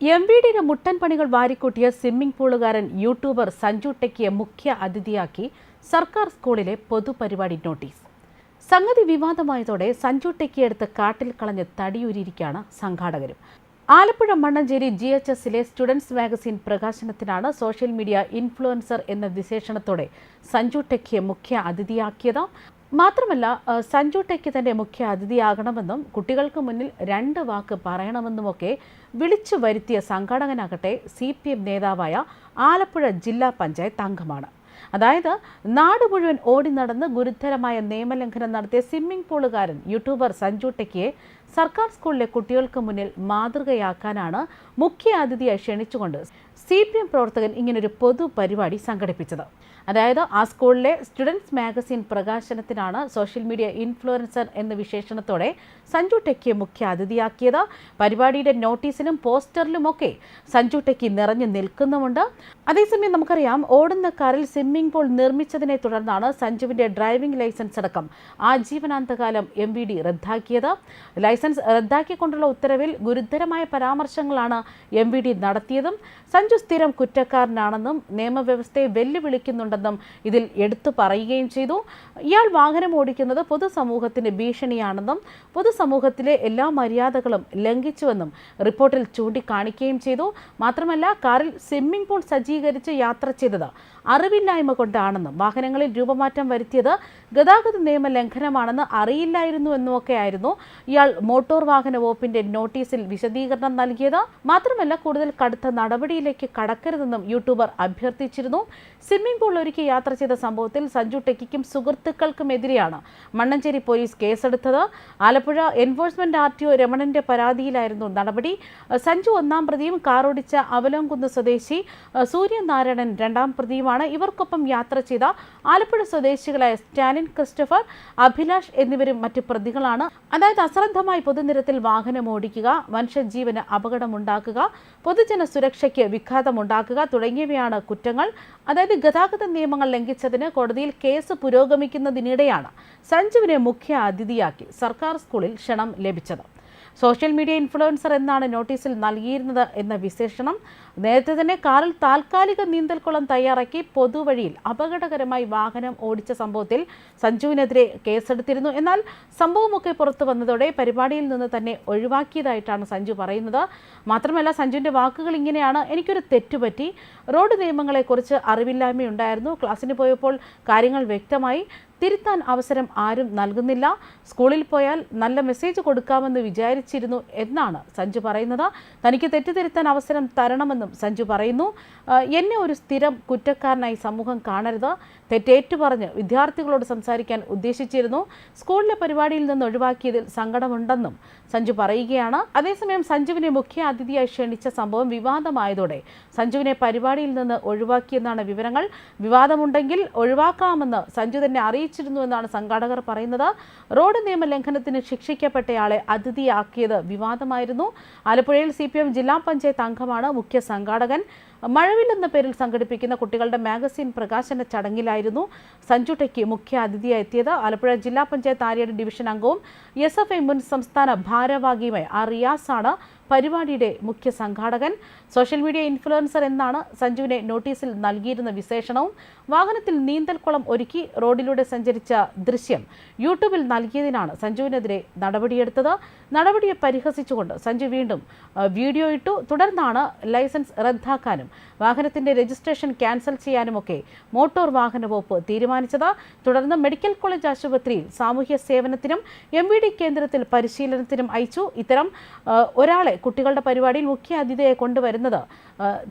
M V ഡിയുടെ മുട്ടൻ പണികൾ വാരിക്കൂട്ടിയ സ്വിമ്മിംഗ് പൂളുകാരൻ യൂട്യൂബർ സഞ്ജു ടെക്കിയെ മുഖ്യ അതിഥിയാക്കി സർക്കാർ സ്കൂളിലെ പൊതുപരിപാടി നോട്ടീസ്. സംഗതി വിവാദമായതോടെ സഞ്ജു ടെക്കിയെടുത്ത് കാട്ടിൽ കളഞ്ഞ് തടിയൂരിയിരിക്കുകയാണ് സംഘാടകരും. ആലപ്പുഴ മണ്ണഞ്ചേരി ജി എച്ച് എസിലെ സ്റ്റുഡൻസ് മാഗസിൻ പ്രകാശനത്തിനാണ് സോഷ്യൽ മീഡിയ ഇൻഫ്ലുവൻസർ എന്ന വിശേഷണത്തോടെ സഞ്ജു ടെക്കിയെ മുഖ്യ അതിഥിയാക്കിയത്. മാത്രമല്ല സഞ്ജു ടെക്കി തന്നെ മുഖ്യ അതിഥിയാകണമെന്നും കുട്ടികൾക്ക് മുന്നിൽ രണ്ട് വാക്ക് പറയണമെന്നുമൊക്കെ വിളിച്ചു വരുത്തിയ സംഘാടകനാകട്ടെ സി പി എം നേതാവായ ആലപ്പുഴ ജില്ലാ പഞ്ചായത്ത് അംഗമാണ്. അതായത് നാട് മുഴുവൻ ഓടി നടന്ന് ഗുരുതരമായ നിയമലംഘനം നടത്തിയ സ്വിമ്മിംഗ് പൂളുകാരൻ യൂട്യൂബർ സഞ്ജു ടെക്കിയെ സർക്കാർ സ്കൂളിലെ കുട്ടികൾക്ക് മുന്നിൽ മാതൃകയാക്കാനാണ് മുഖ്യ അതിഥിയായി ക്ഷണിച്ചുകൊണ്ട് സി പി എം പ്രവർത്തകൻ ഇങ്ങനൊരു പൊതുപരിപാടി സംഘടിപ്പിച്ചത്. അതായത് ആ സ്കൂളിലെ സ്റ്റുഡൻസ് മാഗസിൻ പ്രകാശനത്തിനാണ് സോഷ്യൽ മീഡിയ ഇൻഫ്ലുവൻസർ എന്ന വിശേഷണത്തോടെ സഞ്ജു ടെക്കിയെ മുഖ്യ അതിഥിയാക്കിയത്. പരിപാടിയുടെ നോട്ടീസിലും പോസ്റ്ററിലുമൊക്കെ സഞ്ജു ടെക്കി നിറഞ്ഞു നിൽക്കുന്നുമുണ്ട്. അതേസമയം നമുക്കറിയാം ഓടുന്ന കാറിൽ സ്വിമ്മിംഗ് പൂൾ നിർമ്മിച്ചതിനെ തുടർന്നാണ് സഞ്ജുവിന്റെ ഡ്രൈവിംഗ് ലൈസൻസ് അടക്കം ആജീവനാന്തകാലം എം വി ഡി റദ്ദാക്കിയത്. ലൈസൻസ് റദ്ദാക്കിക്കൊണ്ടുള്ള ഉത്തരവിൽ ഗുരുതരമായ പരാമർശങ്ങളാണ് എം വി ഡി നടത്തിയതും. സഞ്ജു സ്ഥിരം കുറ്റക്കാരനാണെന്നും നിയമവ്യവസ്ഥയെ വെല്ലുവിളിക്കുന്നുണ്ടെന്നും ഇതിൽ എടുത്തു പറയുകയും ചെയ്തു. ഇയാൾ വാഹനം ഓടിക്കുന്നത് പൊതുസമൂഹത്തിന് ഭീഷണിയാണെന്നും പൊതുസമൂഹത്തിലെ എല്ലാ മര്യാദകളും ലംഘിച്ചുവെന്നും റിപ്പോർട്ടിൽ ചൂണ്ടിക്കാണിക്കുകയും ചെയ്തു. മാത്രമല്ല കാറിൽ സ്വിമ്മിംഗ് പൂൾ സജ്ജീകരിച്ച് യാത്ര ചെയ്തത് അറിവില്ലായ്മ കൊണ്ടാണെന്നും വാഹനങ്ങളിൽ രൂപമാറ്റം വരുത്തിയത് ഗതാഗത നിയമ ലംഘനമാണെന്ന് അറിയില്ലായിരുന്നു എന്നുമൊക്കെയായിരുന്നു ഇയാൾ മോട്ടോർ വാഹന വകുപ്പിന്റെ നോട്ടീസിൽ വിശദീകരണം നൽകിയത്. മാത്രമല്ല കൂടുതൽ കടുത്ത നടപടിയിലേക്ക് കടക്കരുതെന്നും യൂട്യൂബർ അഭ്യർത്ഥിച്ചിരുന്നു. സ്വിമ്മിംഗ് പൂൾ ഒരുക്കി യാത്ര ചെയ്ത സംഭവത്തിൽ സഞ്ജു ടെക്കിക്കും സുഹൃത്തുക്കൾക്കുമെതിരെയാണ് മണ്ണഞ്ചേരി പോലീസ് കേസെടുത്തത്. Alappuzha enforcement R T O രമണന്റെ പരാതിയിലായിരുന്നു നടപടി. സഞ്ജു ഒന്നാം പ്രതിയും കാറോടിച്ച അവലോംകുന്ന് സ്വദേശി സൂര്യനാരായണൻ രണ്ടാം പ്രതിയുമാണ്. ഇവർക്കൊപ്പം യാത്ര ചെയ്ത ആലപ്പുഴ സ്വദേശികളായ സ്റ്റാലിൻ ക്രിസ്റ്റഫർ അഭിലാഷ് എന്നിവരും മറ്റ് പ്രതികളാണ്. അതായത് അശ്രദ്ധമായി പൊതുനിരത്തിൽ വാഹനം ഓടിക്കുക മനുഷ്യജീവന് അപകടമുണ്ടാക്കുക പൊതുജന സുരക്ഷയ്ക്ക് വിഘാതമുണ്ടാക്കുക തുടങ്ങിയവയാണ് കുറ്റങ്ങൾ. അതായത് ഗതാഗത നിയമങ്ങൾ ലംഘിച്ചതിന് കോടതിയിൽ കേസ് പുരോഗമിക്കുന്നതിനിടെയാണ് സഞ്ജുവിനെ മുഖ്യ അതിഥിയാക്കി സർക്കാർ സ്കൂളിൽ ക്ഷണം ലഭിച്ചത്. സോഷ്യൽ മീഡിയ ഇൻഫ്ലുവൻസർ എന്നാണ് നോട്ടീസിൽ നൽകിയിരുന്നത് എന്ന വിശേഷണം. നേരത്തെ തന്നെ കാറിൽ താൽക്കാലിക നീന്തൽക്കുളം തയ്യാറാക്കി പൊതുവഴിയിൽ അപകടകരമായി വാഹനം ഓടിച്ച സംഭവത്തിൽ സഞ്ജുവിനെതിരെ കേസെടുത്തിരുന്നു. എന്നാൽ സംഭവമൊക്കെ പുറത്തു വന്നതോടെ പരിപാടിയിൽ നിന്ന് തന്നെ ഒഴിവാക്കിയതായിട്ടാണ് സഞ്ജു പറയുന്നത്. മാത്രമല്ല സഞ്ജുവിന്റെ വാക്കുകൾ ഇങ്ങനെയാണ്. എനിക്കൊരു തെറ്റുപറ്റി. റോഡ് നിയമങ്ങളെക്കുറിച്ച് അറിവില്ലായ്മയുണ്ടായിരുന്നു. ക്ലാസ്സിന് പോയപ്പോൾ കാര്യങ്ങൾ വ്യക്തമായി. തിരുത്താൻ അവസരം ആരും നൽകുന്നില്ല. സ്കൂളിൽ പോയാൽ നല്ല മെസ്സേജ് കൊടുക്കാമെന്ന് വിചാരിച്ചിരുന്നു എന്നാണ് സഞ്ജു പറയുന്നത്. തനിക്ക് തെറ്റുതിരുത്താൻ അവസരം തരണമെന്നും സഞ്ജു പറയുന്നു. എന്നെ ഒരു സ്ഥിരം കുറ്റക്കാരനായി സമൂഹം കാണരുത്. തെറ്റേറ്റു പറഞ്ഞ് വിദ്യാർത്ഥികളോട് സംസാരിക്കാൻ ഉദ്ദേശിച്ചിരുന്നു. സ്കൂളിലെ പരിപാടിയിൽ നിന്ന് ഒഴിവാക്കിയതിൽ സങ്കടമുണ്ടെന്നും സഞ്ജു പറയുകയാണ്. അതേസമയം സഞ്ജുവിനെ മുഖ്യ അതിഥിയായി ക്ഷണിച്ച സംഭവം വിവാദമായതോടെ സഞ്ജുവിനെ പരിപാടിയിൽ നിന്ന് ഒഴിവാക്കിയെന്നാണ് വിവരങ്ങൾ. വിവാദമുണ്ടെങ്കിൽ ഒഴിവാക്കാമെന്ന് സഞ്ജു തന്നെ അറിയിച്ചിരുന്നു എന്നാണ് സംഘാടകർ പറയുന്നത്. റോഡ് നിയമ ലംഘനത്തിന് ശിക്ഷിക്കപ്പെട്ടയാളെ അതിഥിയാക്കിയത് വിവാദമായിരുന്നു. ആലപ്പുഴയിൽ സി പി എം ജില്ലാ പഞ്ചായത്ത് അംഗമാണ് മുഖ്യ സംഘാടകൻ. മഴവിൽ എന്ന പേരിൽ സംഘടിപ്പിക്കുന്ന കുട്ടികളുടെ മാഗസിൻ പ്രകാശന ചടങ്ങിലായിരുന്നു സഞ്ജു ടെക്കി മുഖ്യ അതിഥിയായി എത്തിയത്. ആലപ്പുഴ ജില്ലാ പഞ്ചായത്ത് ആര്യയുടെ ഡിവിഷൻ അംഗവും എസ് എഫ് ഐ മുൻ സംസ്ഥാന ഭാരവാഹിയുമായി ആ റിയാസാണ് പരിപാടിയുടെ മുഖ്യ സംഘാടകൻ സോഷ്യൽ മീഡിയ ഇൻഫ്ലുവൻസർ എന്നാണ് സഞ്ജുവിനെ നോട്ടീസിൽ നൽകിയിരുന്ന വിശേഷണവും. വാഹനത്തിൽ നീന്തൽക്കുളം ഒരുക്കി റോഡിലൂടെ സഞ്ചരിച്ച ദൃശ്യം യൂട്യൂബിൽ നൽകിയതിനാണ് സഞ്ജുവിനെതിരെ നടപടിയെടുത്തത്. നടപടിയെ പരിഹസിച്ചുകൊണ്ട് സഞ്ജു വീണ്ടും വീഡിയോ ഇട്ടു. തുടർന്നാണ് ലൈസൻസ് റദ്ദാക്കാനും വാഹനത്തിന്റെ രജിസ്ട്രേഷൻ ക്യാൻസൽ ചെയ്യാനുമൊക്കെ മോട്ടോർ വാഹന വകുപ്പ് തീരുമാനിച്ചത്. തുടർന്ന് മെഡിക്കൽ കോളേജ് ആശുപത്രിയിൽ സാമൂഹ്യ സേവനത്തിനും എം കേന്ദ്രത്തിൽ പരിശീലനത്തിനും അയച്ചു. ഇത്തരം ഒരാളെ കുട്ടികളുടെ പരിപാടിയിൽ മുഖ്യ അതിഥിയെ കൊണ്ടുവരുന്നത്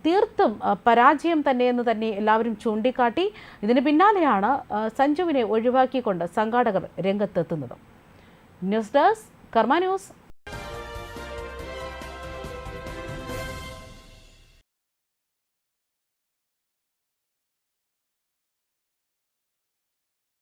തീർത്തും പരാജയം തന്നെയെന്ന് തന്നെ എല്ലാവരും ചൂണ്ടിക്കാട്ടി ഇതിന് പിന്നാലെയാണ് സഞ്ജുവിനെ ഒഴിവാക്കിക്കൊണ്ട് സംഘാടകർ രംഗത്തെത്തുന്നത്. News desk Karma news.